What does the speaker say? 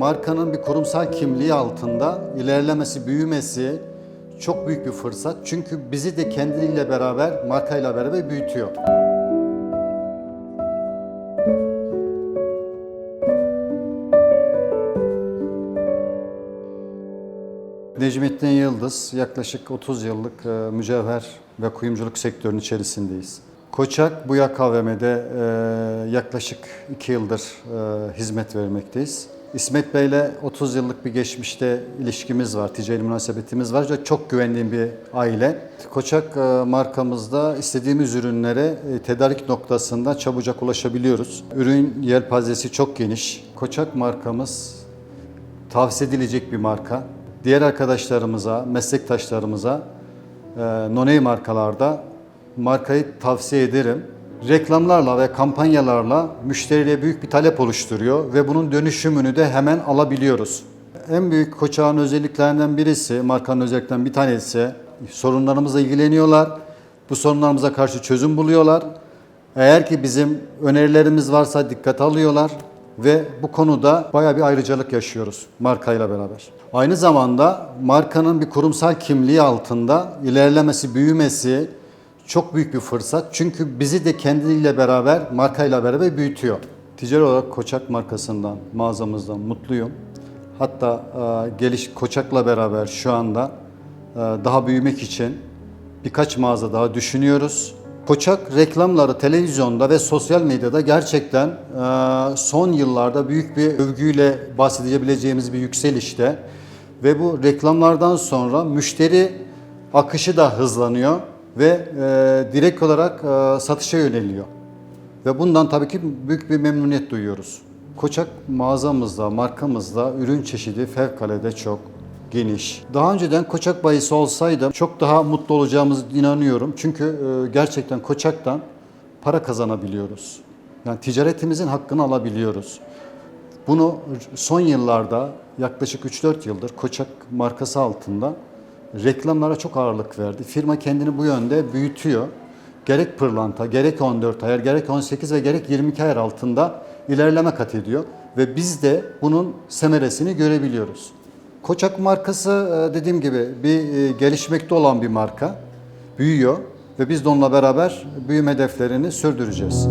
markanın bir kurumsal kimliği altında ilerlemesi, büyümesi çok büyük bir fırsat. Çünkü bizi de kendiyle beraber, markayla beraber büyütüyor. Necmettin Yıldız, yaklaşık 30 yıllık e, mücevher ve kuyumculuk sektörünün içerisindeyiz. Koçak Buya KVM'de e, yaklaşık 2 yıldır e, hizmet vermekteyiz. İsmet Bey'le 30 yıllık bir geçmişte ilişkimiz var, ticari münasebetimiz var. ve Çok güvendiğim bir aile. Koçak e, markamızda istediğimiz ürünlere e, tedarik noktasında çabucak ulaşabiliyoruz. Ürün yelpazesi çok geniş. Koçak markamız tavsiye edilecek bir marka. Diğer arkadaşlarımıza, meslektaşlarımıza e, non markalarda markayı tavsiye ederim. Reklamlarla ve kampanyalarla müşteriye büyük bir talep oluşturuyor ve bunun dönüşümünü de hemen alabiliyoruz. En büyük koçağın özelliklerinden birisi, markanın özelliklerinden bir tanesi sorunlarımızla ilgileniyorlar. Bu sorunlarımıza karşı çözüm buluyorlar. Eğer ki bizim önerilerimiz varsa dikkate alıyorlar ve bu konuda bayağı bir ayrıcalık yaşıyoruz markayla beraber. Aynı zamanda markanın bir kurumsal kimliği altında ilerlemesi, büyümesi çok büyük bir fırsat. Çünkü bizi de kendiyle beraber, markayla beraber büyütüyor. Ticari olarak Koçak markasından, mağazamızdan mutluyum. Hatta e, geliş Koçak'la beraber şu anda e, daha büyümek için birkaç mağaza daha düşünüyoruz. Koçak reklamları televizyonda ve sosyal medyada gerçekten e, son yıllarda büyük bir övgüyle bahsedebileceğimiz bir yükselişte ve bu reklamlardan sonra müşteri akışı da hızlanıyor ve e, direkt olarak e, satışa yöneliyor. Ve bundan tabii ki büyük bir memnuniyet duyuyoruz. Koçak mağazamızda, markamızda ürün çeşidi fevkalade çok geniş. Daha önceden Koçak bayisi olsaydım çok daha mutlu olacağımızı inanıyorum. Çünkü e, gerçekten Koçak'tan para kazanabiliyoruz. Yani ticaretimizin hakkını alabiliyoruz. Bunu son yıllarda yaklaşık 3-4 yıldır Koçak markası altında reklamlara çok ağırlık verdi. Firma kendini bu yönde büyütüyor. Gerek pırlanta, gerek 14 ayar, gerek 18 ve gerek 22 ayar altında ilerleme kat ediyor. Ve biz de bunun semeresini görebiliyoruz. Koçak markası e, dediğim gibi bir e, gelişmekte olan bir marka. Büyüyor ve biz de onunla beraber büyüme hedeflerini sürdüreceğiz.